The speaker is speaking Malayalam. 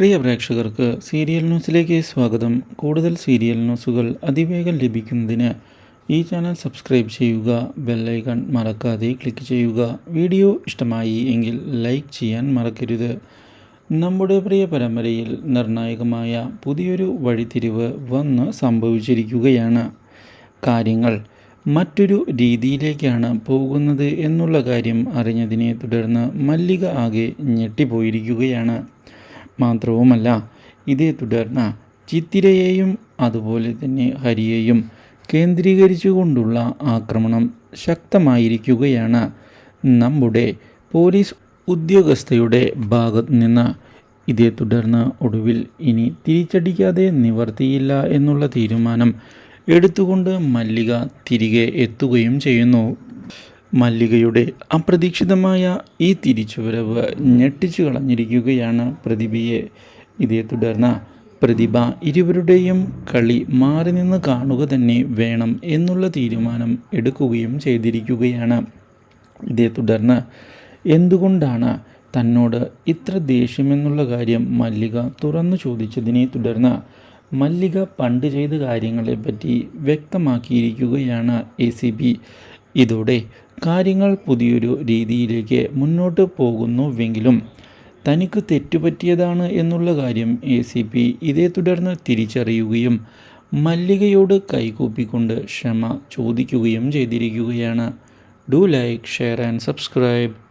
പ്രിയ പ്രേക്ഷകർക്ക് സീരിയൽ ന്യൂസിലേക്ക് സ്വാഗതം. കൂടുതൽ സീരിയൽ ന്യൂസുകൾ അതിവേഗം ലഭിക്കുന്നതിന് ഈ ചാനൽ സബ്സ്ക്രൈബ് ചെയ്യുക ബെല്ലൈക്കൺ മറക്കാതെ ക്ലിക്ക് ചെയ്യുക. വീഡിയോ ഇഷ്ടമായി എങ്കിൽ ലൈക്ക് ചെയ്യാൻ മറക്കരുത്. നമ്മുടെ പ്രിയ പരമ്പരയിൽ നിർണായകമായ പുതിയൊരു വഴിത്തിരിവ് വന്ന് സംഭവിച്ചിരിക്കുകയാണ്. കാര്യങ്ങൾ മറ്റൊരു രീതിയിലേക്കാണ് പോകുന്നത് എന്നുള്ള കാര്യം അറിഞ്ഞതിനെ തുടർന്ന് മല്ലിക ആകെ ഞെട്ടിപ്പോയിരിക്കുകയാണ്. മാത്രവുമല്ല ഇതേ തുടർന്ന് ചിത്തിരയെയും അതുപോലെ തന്നെ ഹരിയെയും കേന്ദ്രീകരിച്ചുകൊണ്ടുള്ള ആക്രമണം ശക്തമായിരിക്കുകയാണ്. നമ്മുടെ പോലീസ് ഉദ്യോഗസ്ഥയുടെ ഭാഗത്തു നിന്ന് ഇതേ തുടർന്ന് ഒടുവിൽ ഇനി തിരിച്ചടിക്കാതെ നിവർത്തിയില്ല എന്നുള്ള തീരുമാനം എടുത്തുകൊണ്ട് മല്ലിക തിരികെ എത്തുകയും ചെയ്യുന്നു. മല്ലികയുടെ അപ്രതീക്ഷിതമായ ഈ തിരിച്ചുവരവ് ഞെട്ടിച്ചു കളഞ്ഞിരിക്കുകയാണ് പ്രതിഭയെ. ഇതേ തുടർന്ന് പ്രതിഭ ഇരുവരുടെയും കളി മാറി നിന്ന് കാണുക തന്നെ വേണം എന്നുള്ള തീരുമാനം എടുക്കുകയും ചെയ്തിരിക്കുകയാണ്. ഇതേ തുടർന്ന് എന്തുകൊണ്ടാണ് തന്നോട് ഇത്ര ദേഷ്യമെന്നുള്ള കാര്യം മല്ലിക തുറന്നു ചോദിച്ചതിനെ തുടർന്ന് മല്ലിക പണ്ട് ചെയ്ത കാര്യങ്ങളെപ്പറ്റി വ്യക്തമാക്കിയിരിക്കുകയാണ് എ സി ബി. ഇതോടെ കാര്യങ്ങൾ പുതിയൊരു രീതിയിലേക്ക് മുന്നോട്ട് പോകുന്നുവെങ്കിലും തനിക്ക് തെറ്റുപറ്റിയതാണ് എന്നുള്ള കാര്യം എ സി പി ഇതേ തുടർന്ന് തിരിച്ചറിയുകയും മല്ലികയോട് കൈകൂപ്പിക്കൊണ്ട് ക്ഷമ ചോദിക്കുകയും ചെയ്തിരിക്കുകയാണ്. Do like share and subscribe.